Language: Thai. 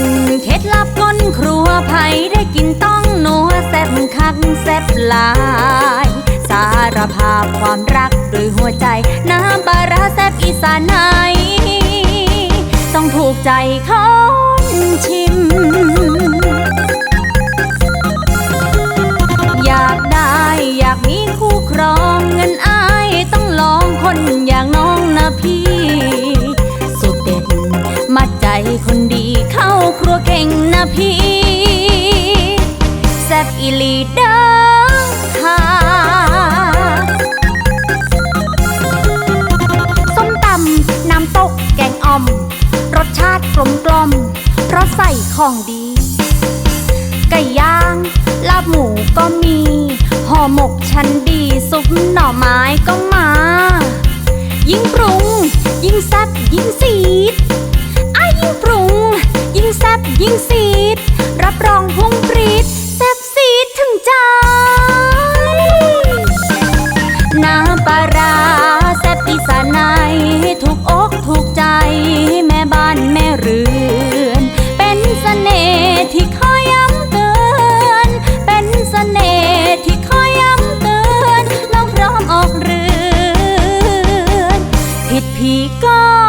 ดเคล็ดลับก้นครัวไผ่ได้กินต้องนัวแซ่บคักแซ่บลาย สารภาพความรักด้วยหัวใจ น้ำปลาราแซ่บอีสานไหนต้องถูกใจเขา อีลีเด้อค่ะส้มตำน้ำตกแกงอ่อม รสชาติกลมกล่อมเพราะใส่ของดี ไก่ย่าง ลาบหมูก็มีห่อหมกชั้นดีซุปหน่อไม้ก็มา ยิ่งปรุง ยิ่งแซ่บยิ่งซีดอ้ายิ่งปรุง ยิ่งแซ่บยิ่งซี อน